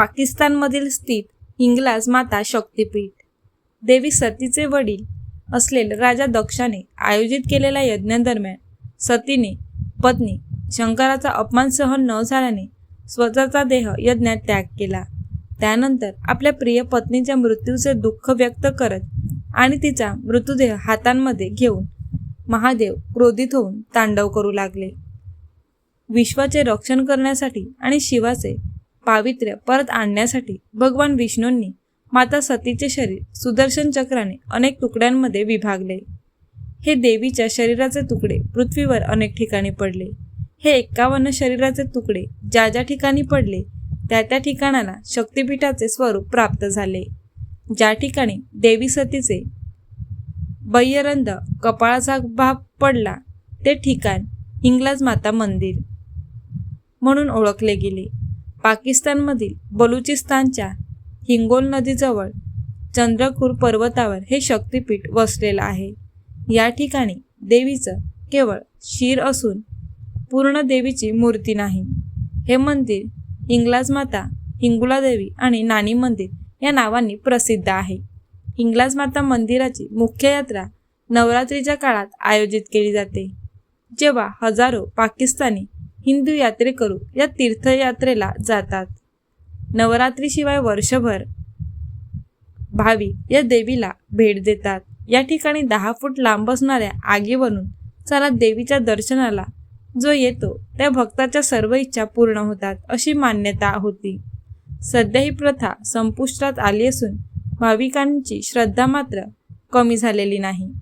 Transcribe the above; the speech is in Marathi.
पाकिस्तानमधील स्थित हिंगलाज माता शक्तीपीठ देवी सतीचे वडील असलेले राजा दक्षाने आयोजित केलेल्या यज्ञादरम्यान सतीने पत्नी शंकराचा अपमान सहन न झाल्याने स्वतःचा देह यज्ञात त्याग केला. त्यानंतर आपल्या प्रिय पत्नीच्या मृत्यूचे दुःख व्यक्त करत आणि तिचा मृतदेह हातांमध्ये घेऊन महादेव क्रोधित होऊन तांडव करू लागले. विश्वाचे रक्षण करण्यासाठी आणि शिवाचे पावित्र्य परत आणण्यासाठी भगवान विष्णूंनी माता सतीचे शरीर सुदर्शन चक्राने अनेक तुकड्यांमध्ये विभागले. हे देवीच्या शरीराचे तुकडे पृथ्वीवर अनेक ठिकाणी पडले. हे एक्कावन्न शरीराचे तुकडे ज्या ज्या ठिकाणी पडले त्या त्या ठिकाणाला शक्तिपीठाचे स्वरूप प्राप्त झाले. ज्या ठिकाणी देवी सतीचे बय्यरंद कपाळाचा भाग पडला ते ठिकाण हिंगलाज माता मंदिर म्हणून ओळखले गेले. पाकिस्तानमधील बलुचिस्तानच्या हिंगोल नदीजवळ चंद्रकूर पर्वतावर हे शक्तिपीठ वसलेलं आहे. या ठिकाणी देवीचं केवळ शिर असून पूर्ण देवीची मूर्ती नाही. हे मंदिर इंग्लाज माता हिंगुला देवी आणि नानी मंदिर या नावांनी प्रसिद्ध आहे. इंग्लाज माता मंदिराची मुख्य यात्रा नवरात्रीच्या काळात आयोजित केली जाते जेव्हा हजारो पाकिस्तानी हिंदू यात्रेकरू या तीर्थयात्रेला जातात. नवरात्रीशिवाय वर्षभर भाविक या देवीला भेट देतात. या ठिकाणी दहा फूट लांब असणाऱ्या आगीवरून चला देवीच्या दर्शनाला जो येतो त्या भक्ताच्या सर्व इच्छा पूर्ण होतात अशी मान्यता होती. सध्या ही प्रथा संपुष्टात आली असून भाविकांची श्रद्धा मात्र कमी झालेली नाही.